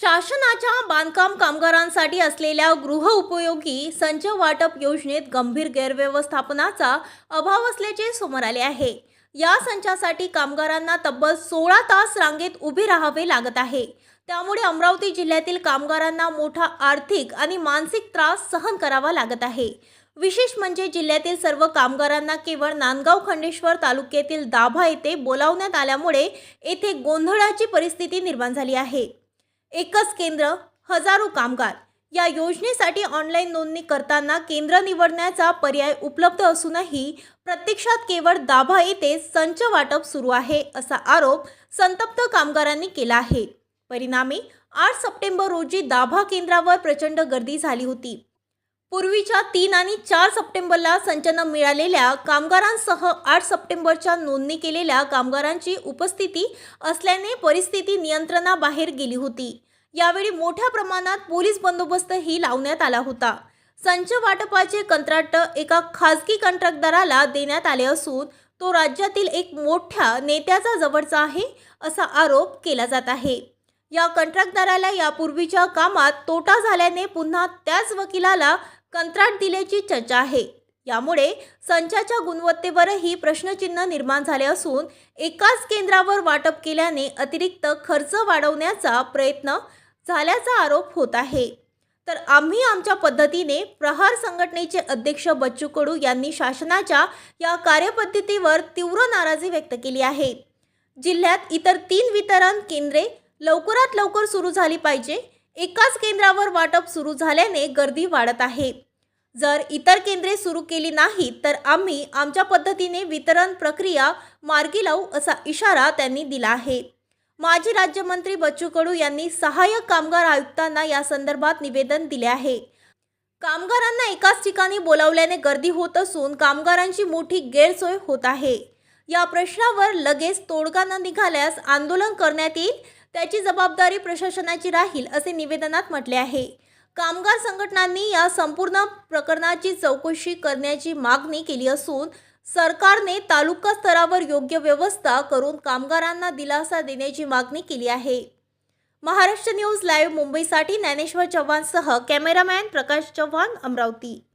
शासनाच्या बांधकाम कामगारांसाठी असलेल्या गृहउपयोगी संच वाटप योजनेत गंभीर गैरव्यवस्थापनाचा अभाव असल्याचे समोर आले आहे. या संचासाठी कामगारांना तब्बल सोळा तास रांगेत उभे राहावे लागत आहे. त्यामुळे अमरावती जिल्ह्यातील कामगारांना मोठा आर्थिक आणि मानसिक त्रास सहन करावा लागत आहे. विशेष म्हणजे जिल्ह्यातील सर्व कामगारांना केवळ नांदगाव खंडेश्वर तालुक्यातील दाभा येथे बोलावण्यात आल्यामुळे येथे गोंधळाची परिस्थिती निर्माण झाली आहे. एकच केंद्र हजारो कामगार. या योजनेसाठी ऑनलाईन नोंदणी करताना केंद्र निवडण्याचा पर्याय उपलब्ध असूनही प्रत्यक्षात केवळ दाभा येथे संच वाटप सुरू आहे असा आरोप संतप्त कामगारांनी केला आहे. परिणामी आठ सप्टेंबर रोजी दाभा केंद्रावर प्रचंड गर्दी झाली होती. पूर्वीच्या तीन आणि चार सप्टेंबरला संचनं मिळालेल्या कामगारांसह आठ सप्टेंबरच्या नोंदणी केलेल्या कामगारांची उपस्थिती असल्याने परिस्थिती नियंत्रणाबाहेर गेली होती. यावेळी मोठ्या प्रमाणात पोलीस बंदोबस्तही लावण्यात आला होता. संच वाटपाचे कंत्राट एका खाजगी कंत्राटदाराला देण्यात आले असून तो राज्यातील एक मोठ्या नेत्याचा जवळचा आहे असा आरोप केला जात आहे. या कंत्राटदाराला यापूर्वीच्या कामात तोटा झाल्याने पुन्हा त्याच वकिलाला कंत्राट दिल्याची चर्चा आहे. यामुळे संचाच्या गुणवत्तेवरही प्रश्नचिन्ह निर्माण झाले असून एकाच केंद्रावर वाटप केल्याने अतिरिक्त खर्च वाढवण्याचा प्रयत्न झाल्याचा आरोप होत आहे. तर आम्ही आमच्या पद्धतीने प्रहार संघटनेचे अध्यक्ष बच्चू कडू यांनी शासनाच्या या कार्यपद्धतीवर तीव्र नाराजी व्यक्त केली आहे. जिल्ह्यात इतर तीन वितरण केंद्रे लवकरात लवकर सुरू झाली पाहिजे एकाच केंद्रावर वाटप सुरू झाल्याने गर्दी वाढत आहे. जर इतर केंद्रे सुरू केली नाहीत तर आम्ही आमच्या पद्धतीने वितरण प्रक्रिया मार्गी लावू असा इशारा त्यांनी दिला आहे. माजी राज्यमंत्री बच्चू कडू यांनी सहाय्यक कामगार आयुक्तांना या संदर्भात निवेदन दिले आहे. कामगारांना एकाच ठिकाणी बोलावल्याने गर्दी होत असून कामगारांची मोठी गैरसोय होत आहे. या प्रश्नावर लगेच तोडगा न निघाल्यास आंदोलन करण्यात येईल त्याची जबाबदारी प्रशासनाची राहील असे निवेदनात म्हटले आहे. कामगार संघटनांनी या संपूर्ण प्रकरणाची चौकशी करण्याची मागणी केली असून सरकारने तालुका स्तरावर योग्य व्यवस्था करून कामगारांना दिलासा देण्याची मागणी केली आहे. महाराष्ट्र न्यूज लाईव्ह मुंबईसाठी ज्ञानेश्वर चव्हाणसह कॅमेरामॅन प्रकाश चव्हाण अमरावती.